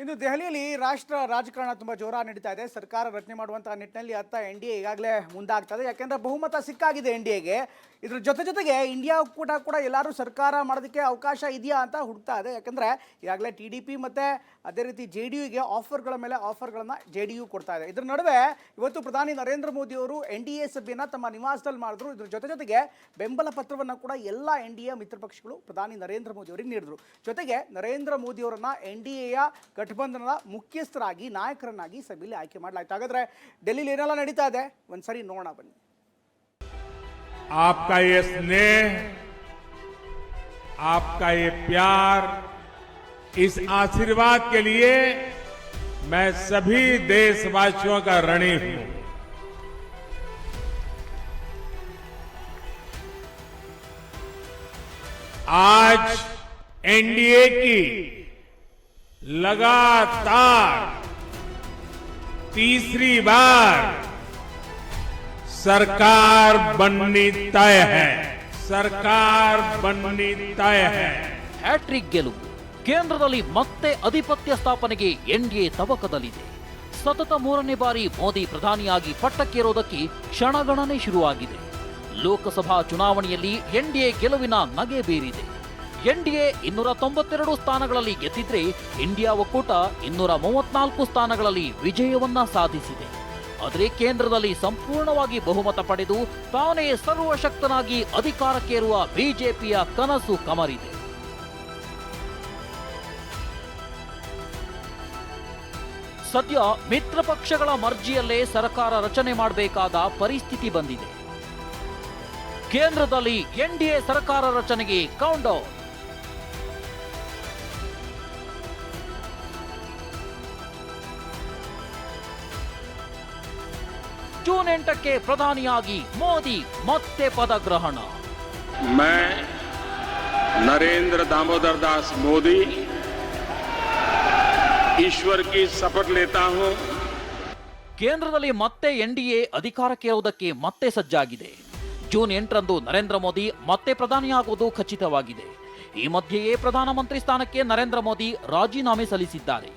ಇನ್ನು ದೆಹಲಿಯಲ್ಲಿ ರಾಷ್ಟ್ರ ರಾಜಕಾರಣ ತುಂಬ ಜೋರ ನಡೀತಾ ಇದೆ. ಸರ್ಕಾರ ರಚನೆ ಮಾಡುವಂತಹ ನಿಟ್ಟಿನಲ್ಲಿ ಅತ್ತ ಎನ್ ಡಿ ಎ ಈಗಾಗಲೇ ಮುಂದಾಗ್ತದೆ. ಯಾಕೆಂದ್ರೆ ಬಹುಮತ ಸಿಕ್ಕಾಗಿದೆ ಎನ್ ಡಿ ಎಗೆ. ಇದ್ರ ಜೊತೆ ಜೊತೆಗೆ ಇಂಡಿಯಾ ಕೂಡ ಕೂಡ ಎಲ್ಲರೂ ಸರ್ಕಾರ ಮಾಡೋದಕ್ಕೆ ಅವಕಾಶ ಇದೆಯಾ ಅಂತ ಹುಡುಕ್ತಾ ಇದೆ. ಯಾಕಂದ್ರೆ ಈಗಾಗಲೇ ಟಿ ಡಿ ಪಿ ಮತ್ತು ಅದೇ ರೀತಿ ಜೆ ಡಿ ಯುಗೆ ಆಫರ್ಗಳ ಮೇಲೆ ಆಫರ್ಗಳನ್ನು ಜೆ ಡಿ ಯು ಕೊಡ್ತಾ ಇದೆ. ಇದ್ರ ನಡುವೆ ಇವತ್ತು ಪ್ರಧಾನಿ ನರೇಂದ್ರ ಮೋದಿ ಅವರು ಎನ್ ಡಿ ಎ ಸಭೆಯನ್ನು ತಮ್ಮ ನಿವಾಸದಲ್ಲಿ ಮಾಡಿದ್ರು. ಇದ್ರ ಜೊತೆ ಜೊತೆಗೆ ಬೆಂಬಲ ಪತ್ರವನ್ನು ಕೂಡ ಎಲ್ಲ ಎನ್ ಡಿ ಎ ಮಿತ್ರ ಪಕ್ಷಗಳು ಪ್ರಧಾನಿ ನರೇಂದ್ರ ಮೋದಿ ಅವರಿಗೆ ನೀಡಿದ್ರು. ಜೊತೆಗೆ ನರೇಂದ್ರ ಮೋದಿ ಅವರನ್ನ ಎನ್ ಡಿ ಎಯ ಗಠಬಂಧನದ ಮುಖ್ಯಸ್ಥರಾಗಿ ನಾಯಕರನ್ನಾಗಿ ಸಭೆಯಲ್ಲಿ ಆಯ್ಕೆ ಮಾಡಲಾಯಿತು ಹಾಗಾದ್ರೆ ಡೆಲ್ಲಿಲಿ ಏನೆಲ್ಲ ನಡೀತಾ ಇದೆ ಒಂದ್ಸರಿ ನೋಡೋಣ ಬನ್ನಿ आपका ये स्नेह आपका ये प्यार इस आशीर्वाद के लिए मैं सभी देशवासियों का ऋणी हूं आज एनडीए की लगातार तीसरी बार सरकार बननी तय है सरकार बननी तय है ಹ್ಯಾಟ್ರಿಕ್ ಗೆಲುವು ಕೇಂದ್ರದಲ್ಲಿ ಮತ್ತೆ ಅಧಿಪತ್ಯ ಸ್ಥಾಪನೆಗೆ ಎನ್ಡಿಎ ತವಕದಲ್ಲಿದೆ ಸತತ ಮೂರನೇ ಬಾರಿ ಮೋದಿ ಪ್ರಧಾನಿಯಾಗಿ ಪಟ್ಟಕ್ಕೇರೋದಕ್ಕೆ ಕ್ಷಣಗಣನೆ ಶುರುವಾಗಿದೆ ಲೋಕಸಭಾ ಚುನಾವಣೆಯಲ್ಲಿ ಎನ್ಡಿಎ ಗೆಲುವಿನ ನಗೆ ಬೀರಿದೆ ಎನ್ಡಿಎ ಇನ್ನೂರ ತೊಂಬತ್ತೆರಡು ಸ್ಥಾನಗಳಲ್ಲಿ ಗೆದ್ದಿದ್ರೆ ಇಂಡಿಯಾ ಒಕ್ಕೂಟ ಇನ್ನೂರ ಮೂವತ್ನಾಲ್ಕು ಸ್ಥಾನಗಳಲ್ಲಿ ವಿಜಯವನ್ನ ಸಾಧಿಸಿದೆ. ಆದರೆ ಕೇಂದ್ರದಲ್ಲಿ ಸಂಪೂರ್ಣವಾಗಿ ಬಹುಮತ ಪಡೆದು ತಾನೇ ಸರ್ವಶಕ್ತನಾಗಿ ಅಧಿಕಾರಕ್ಕೇರುವ ಬಿಜೆಪಿಯ ಕನಸು ಕಮರಿದೆ. ಸದ್ಯ ಮಿತ್ರ ಪಕ್ಷಗಳ ಮರ್ಜಿಯಲ್ಲೇ ಸರ್ಕಾರ ರಚನೆ ಮಾಡಬೇಕಾದ ಪರಿಸ್ಥಿತಿ ಬಂದಿದೆ. ಕೇಂದ್ರದಲ್ಲಿ ಎನ್ಡಿಎ ಸರ್ಕಾರ ರಚನೆಗೆ ಕೌಂಟೌನ್. ಜೂನ್ ಎಂಟಕ್ಕೆ ಪ್ರಧಾನಿಯಾಗಿ ಮೋದಿ ಮತ್ತೆ ಪದಗ್ರಹಣ. ನರೇಂದ್ರ ದಾಮೋದರ್ ದಾಸ್ ಮೋದಿ ಈಶ್ವರ್ ಕಿ ಸಪಟ್ ಲೇತಾ ಹೂ. ಕೇಂದ್ರದಲ್ಲಿ ಮತ್ತೆ ಎನ್ಡಿಎ ಅಧಿಕಾರಕ್ಕೆ ಇರುವುದಕ್ಕೆ ಮತ್ತೆ ಸಜ್ಜಾಗಿದೆ. ಜೂನ್ ಎಂಟರಂದು ನರೇಂದ್ರ ಮೋದಿ ಮತ್ತೆ ಪ್ರಧಾನಿಯಾಗುವುದು ಖಚಿತವಾಗಿದೆ. ಈ ಮಧ್ಯೆಯೇ ಪ್ರಧಾನಮಂತ್ರಿ ಸ್ಥಾನಕ್ಕೆ ನರೇಂದ್ರ ಮೋದಿ ರಾಜೀನಾಮೆ ಸಲ್ಲಿಸಿದ್ದಾರೆ.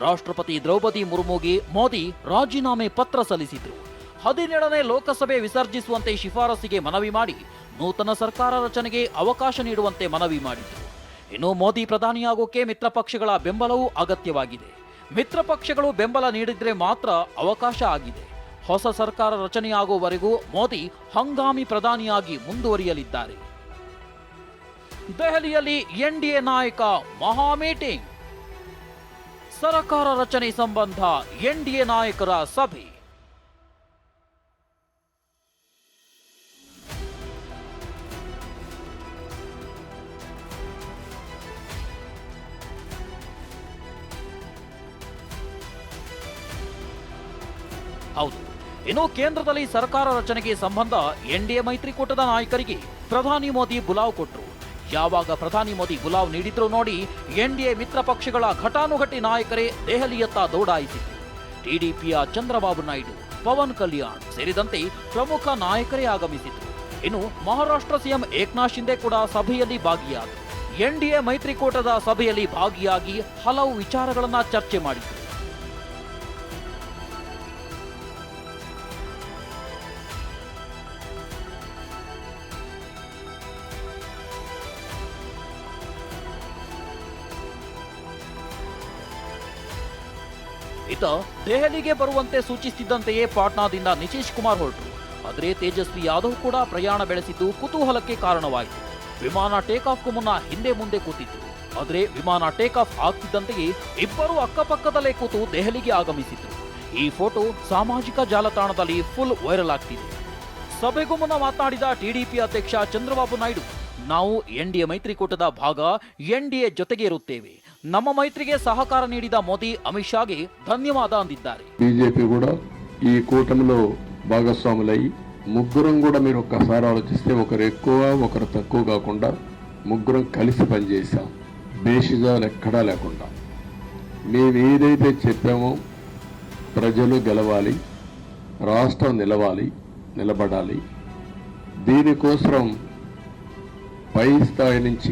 ರಾಷ್ಟ್ರಪತಿ ದ್ರೌಪದಿ ಮುರ್ಮುಗೆ ಮೋದಿ ರಾಜೀನಾಮೆ ಪತ್ರ ಸಲ್ಲಿಸಿದರು. ಹದಿನೇಳನೇ ಲೋಕಸಭೆ ವಿಸರ್ಜಿಸುವಂತೆ ಶಿಫಾರಸಿಗೆ ಮನವಿ ಮಾಡಿ ನೂತನ ಸರ್ಕಾರ ರಚನೆಗೆ ಅವಕಾಶ ನೀಡುವಂತೆ ಮನವಿ ಮಾಡಿತು. ಇನ್ನು ಮೋದಿ ಪ್ರಧಾನಿಯಾಗೋಕೆ ಮಿತ್ರ ಪಕ್ಷಗಳ ಬೆಂಬಲವೂ ಅಗತ್ಯವಾಗಿದೆ. ಮಿತ್ರ ಪಕ್ಷಗಳು ಬೆಂಬಲ ನೀಡಿದ್ರೆ ಮಾತ್ರ ಅವಕಾಶ ಆಗಿದೆ. ಹೊಸ ಸರ್ಕಾರ ರಚನೆಯಾಗುವವರೆಗೂ ಮೋದಿ ಹಂಗಾಮಿ ಪ್ರಧಾನಿಯಾಗಿ ಮುಂದುವರಿಯಲಿದ್ದಾರೆ. ದೆಹಲಿಯಲ್ಲಿ ಎನ್ಡಿಎ ನಾಯಕ ಮಹಾ ಮೀಟಿಂಗ್. ಸರ್ಕಾರ ರಚನೆ ಸಂಬಂಧ ಎನ್ಡಿಎ ನಾಯಕರ ಸಭೆ. ಹೌದು. ಇನ್ನು ಕೇಂದ್ರದಲ್ಲಿ ಸರ್ಕಾರ ರಚನೆಗೆ ಸಂಬಂಧ ಎನ್ಡಿಎ ಮೈತ್ರಿಕೂಟದ ನಾಯಕರಿಗೆ ಪ್ರಧಾನಿ ಮೋದಿ ಬುಲಾವ್ ಕೊಟ್ಟರು ಯಾವಾಗ ಪ್ರಧಾನಿ ಮೋದಿ ಬುಲಾವ್ ನೀಡಿದ್ರು ನೋಡಿ ಎನ್ಡಿಎ ಮಿತ್ರ ಪಕ್ಷಗಳ ಘಟಾನುಘಟಿ ನಾಯಕರೇ ದೆಹಲಿಯತ್ತ ದೌಡಾಯಿಸಿತು ಟಿಡಿಪಿಯ ಚಂದ್ರಬಾಬು ನಾಯ್ಡು, ಪವನ್ ಕಲ್ಯಾಣ್ ಸೇರಿದಂತೆ ಪ್ರಮುಖ ನಾಯಕರೇ ಆಗಮಿಸಿತು ಇನ್ನು ಮಹಾರಾಷ್ಟ್ರ ಸಿಎಂ ಏಕನಾಥ್ ಶಿಂದೆ ಕೂಡ ಸಭೆಯಲ್ಲಿ ಭಾಗಿಯಾದರು. ಎನ್ಡಿಎ ಮೈತ್ರಿಕೂಟದ ಸಭೆಯಲ್ಲಿ ಭಾಗಿಯಾಗಿ ಹಲವು ವಿಚಾರಗಳನ್ನ ಚರ್ಚೆ ಮಾಡಿದರು. ಇತ್ತ ದೆಹಲಿಗೆ ಬರುವಂತೆ ಸೂಚಿಸಿದ್ದಂತೆಯೇ ಪಾಟ್ನಾದಿಂದ ನಿತೀಶ್ ಕುಮಾರ್ ಹೊರಟರು. ಆದರೆ ತೇಜಸ್ವಿ ಯಾದವ್ ಕೂಡ ಪ್ರಯಾಣ ಬೆಳೆಸಿದ್ದು ಕುತೂಹಲಕ್ಕೆ ಕಾರಣವಾಯಿತು. ವಿಮಾನ ಟೇಕ್ ಆಫ್ಗೂ ಮುನ್ನ ಹಿಂದೆ ಮುಂದೆ ಕೂತಿತ್ತು ಆದರೆ ವಿಮಾನ ಟೇಕ್ ಆಫ್ ಆಗ್ತಿದ್ದಂತೆಯೇ ಇಬ್ಬರು ಅಕ್ಕಪಕ್ಕದಲ್ಲೇ ಕೂತು ದೆಹಲಿಗೆ ಆಗಮಿಸಿದ್ರು. ಈ ಫೋಟೋ ಸಾಮಾಜಿಕ ಜಾಲತಾಣದಲ್ಲಿ ಫುಲ್ ವೈರಲ್ ಆಗ್ತಿದೆ. ಸಭೆಗೂ ಮುನ್ನ ಮಾತನಾಡಿದ ಟಿಡಿಪಿ ಅಧ್ಯಕ್ಷ ಚಂದ್ರಬಾಬು ನಾಯ್ಡು, ನಾವು ಎನ್ಡಿಎ ಮೈತ್ರಿಕೂಟದ ಭಾಗ ಎನ್ಡಿಎ ಜೊತೆಗೆ ಇರುತ್ತೇವೆ ನಮ್ಮ ಮೈತ್ರಿಗೆ ಸಹಕಾರ ನೀಡಿದ ಮೋದಿ ಅಮಿತ್ ಶಾಗೆ ಧನ್ಯವಾದ ಅಂದಿದ್ದಾರೆ బీజేపీ కూడా ఈ కూటమిలో భాగస్వాములై ముగ్గురం కూడా మీరు ఒక్కసారి ఆలోచిస్తే ఒకరు ఎక్కువ ఒకరు తక్కువ కాకుండా ముగ్గురం కలిసి పనిచేసాం బేషిజాలు ఎక్కడా లేకుండా మేము ఏదైతే చెప్పామో ప్రజలు గెలవాలి రాష్ట్రం నిలవాలి నిలబడాలి దీనికోసం పై స్థాయి నుంచి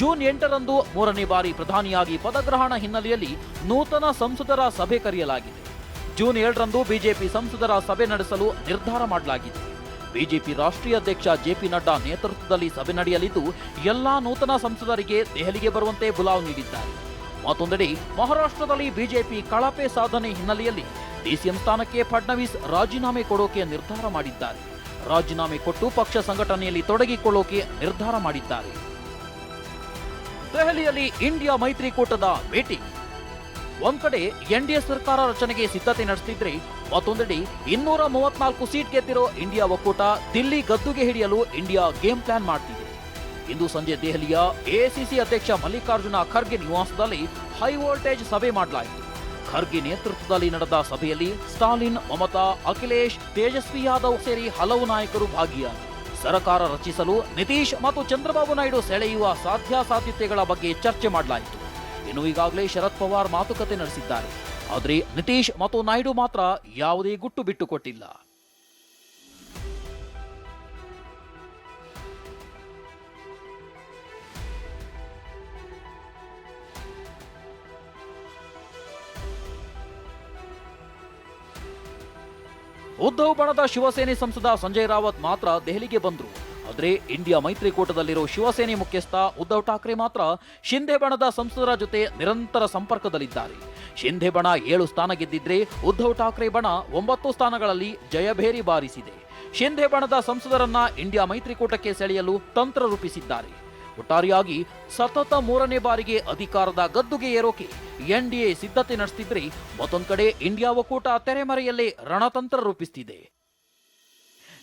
ಜೂನ್ ಎಂಟರಂದು ಮೂರನೇ ಬಾರಿ ಪ್ರಧಾನಿಯಾಗಿ ಪದಗ್ರಹಣ ಹಿನ್ನೆಲೆಯಲ್ಲಿ ನೂತನ ಸಂಸದರ ಸಭೆ ಕರೆಯಲಾಗಿದೆ. ಜೂನ್ ಏಳರಂದು ಬಿಜೆಪಿ ಸಂಸದರ ಸಭೆ ನಡೆಸಲು ನಿರ್ಧಾರ ಮಾಡಲಾಗಿದೆ. ಬಿಜೆಪಿ ರಾಷ್ಟ್ರೀಯ ಅಧ್ಯಕ್ಷ ಜೆಪಿ ನಡ್ಡಾ ನೇತೃತ್ವದಲ್ಲಿ ಸಭೆ ನಡೆಯಲಿದ್ದು, ಎಲ್ಲಾ ನೂತನ ಸಂಸದರಿಗೆ ದೆಹಲಿಗೆ ಬರುವಂತೆ ಬುಲಾವ್ ನೀಡಿದ್ದಾರೆ. ಮತ್ತೊಂದೆಡೆ ಮಹಾರಾಷ್ಟ್ರದಲ್ಲಿ ಬಿಜೆಪಿ ಕಳಪೆ ಸಾಧನೆ ಹಿನ್ನೆಲೆಯಲ್ಲಿ ಡಿಸಿಎಂ ಸ್ಥಾನಕ್ಕೆ ಫಡ್ನವೀಸ್ ರಾಜೀನಾಮೆ ಕೊಡೋಕೆ ನಿರ್ಧಾರ ಮಾಡಿದ್ದಾರೆ. ರಾಜೀನಾಮೆ ಕೊಟ್ಟು ಪಕ್ಷ ಸಂಘಟನೆಯಲ್ಲಿ ತೊಡಗಿಕೊಳ್ಳೋಕೆ ನಿರ್ಧಾರ ಮಾಡಿದ್ದಾರೆ. ದೆಹಲಿಯಲ್ಲಿ ಇಂಡಿಯಾ ಮೈತ್ರಿಕೂಟದ ಭೇಟಿ. ಒಂದ್ ಕಡೆ ಎನ್ಡಿಎ ಸರ್ಕಾರ ರಚನೆಗೆ ಸಿದ್ಧತೆ ನಡೆಸಿದ್ರೆ ಮತ್ತೊಂದೆಡೆ ಇನ್ನೂರ ಮೂವತ್ನಾಲ್ಕು ಸೀಟ್ ಗೆದ್ದಿರೋ ಇಂಡಿಯಾ ಒಕ್ಕೂಟ ದಿಲ್ಲಿ ಗದ್ದುಗೆ ಹಿಡಿಯಲು ಇಂಡಿಯಾ ಗೇಮ್ ಪ್ಲಾನ್ ಮಾಡ್ತಿದೆ. ಇಂದು ಸಂಜೆ ದೆಹಲಿಯ ಎಐಸಿಸಿ ಅಧ್ಯಕ್ಷ ಮಲ್ಲಿಕಾರ್ಜುನ ಖರ್ಗೆ ನಿವಾಸದಲ್ಲಿ ಹೈ ವೋಲ್ಟೇಜ್ ಸಭೆ ಮಾಡಲಾಯಿತು. ಖರ್ಗೆ ನೇತೃತ್ವದಲ್ಲಿ ನಡೆದ ಸಭೆಯಲ್ಲಿ ಸ್ಟಾಲಿನ್, ಮಮತಾ, ಅಖಿಲೇಶ್, ತೇಜಸ್ವಿ ಯಾದವ್ ಸೇರಿ ಹಲವು ನಾಯಕರು ಭಾಗಿಯಾದರು. ಸರ್ಕಾರ ರಚಿಸಲು ನಿತೀಶ್ ಮತ್ತು ಚಂದ್ರಬಾಬು ನಾಯ್ಡು ಸೆಳೆಯುವ ಸಾಧ್ಯಾಸಾಧ್ಯತೆಗಳ ಬಗ್ಗೆ ಚರ್ಚೆ ಮಾಡಲಾಯಿತು. ಇನ್ನು ಈಗಾಗಲೇ ಶರದ್ ಪವಾರ್ ಮಾತುಕತೆ ನಡೆಸಿದ್ದಾರೆ. ಆದರೆ ನಿತೀಶ್ ಮತ್ತು ನಾಯ್ಡು ಮಾತ್ರ ಯಾವುದೇ ಗುಟ್ಟು ಬಿಟ್ಟು ಉದ್ಧವ್ ಬಣದ ಶಿವಸೇನೆ ಸಂಸದ ಸಂಜಯ್ ರಾವತ್ ಮಾತ್ರ ದೆಹಲಿಗೆ ಬಂದರು. ಆದರೆ ಇಂಡಿಯಾ ಮೈತ್ರಿಕೂಟದಲ್ಲಿರೋ ಶಿವಸೇನೆ ಮುಖ್ಯಸ್ಥ ಉದ್ಧವ್ ಠಾಕ್ರೆ ಮಾತ್ರ ಶಿಂಧೆ ಬಣದ ಸಂಸದರ ಜೊತೆ ನಿರಂತರ ಸಂಪರ್ಕದಲ್ಲಿದ್ದಾರೆ. ಶಿಂಧೆ ಬಣ ಏಳು ಸ್ಥಾನ ಗೆದ್ದಿದ್ರೆ ಉದ್ಧವ್ ಠಾಕ್ರೆ ಬಣ ಒಂಬತ್ತು ಸ್ಥಾನಗಳಲ್ಲಿ ಜಯಭೇರಿ ಬಾರಿಸಿದೆ. ಶಿಂಧೆ ಬಣದ ಸಂಸದರನ್ನ ಇಂಡಿಯಾ ಮೈತ್ರಿಕೂಟಕ್ಕೆ ಸೆಳೆಯಲು ತಂತ್ರ ರೂಪಿಸಿದ್ದಾರೆ. ಒಟ್ಟಾರೆಯಾಗಿ ಸತತ ಮೂರನೇ ಬಾರಿಗೆ ಅಧಿಕಾರದ ಗದ್ದುಗೆ ಏರೋಕೆ ಎನ್ಡಿಎ ಸಿದ್ಧತೆ ನಡೆಸುತ್ತಿದ್ರೆ ಮತ್ತೊಂದು ಕಡೆ ಇಂಡಿಯಾ ಒಕ್ಕೂಟ ತೆರೆಮರೆಯಲ್ಲೇ ರಣತಂತ್ರ ರೂಪಿಸುತ್ತಿದೆ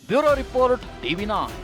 ಬ್ಯೂರೋ ರಿಪೋರ್ಟ್ ಟಿವಿ ನೈನ್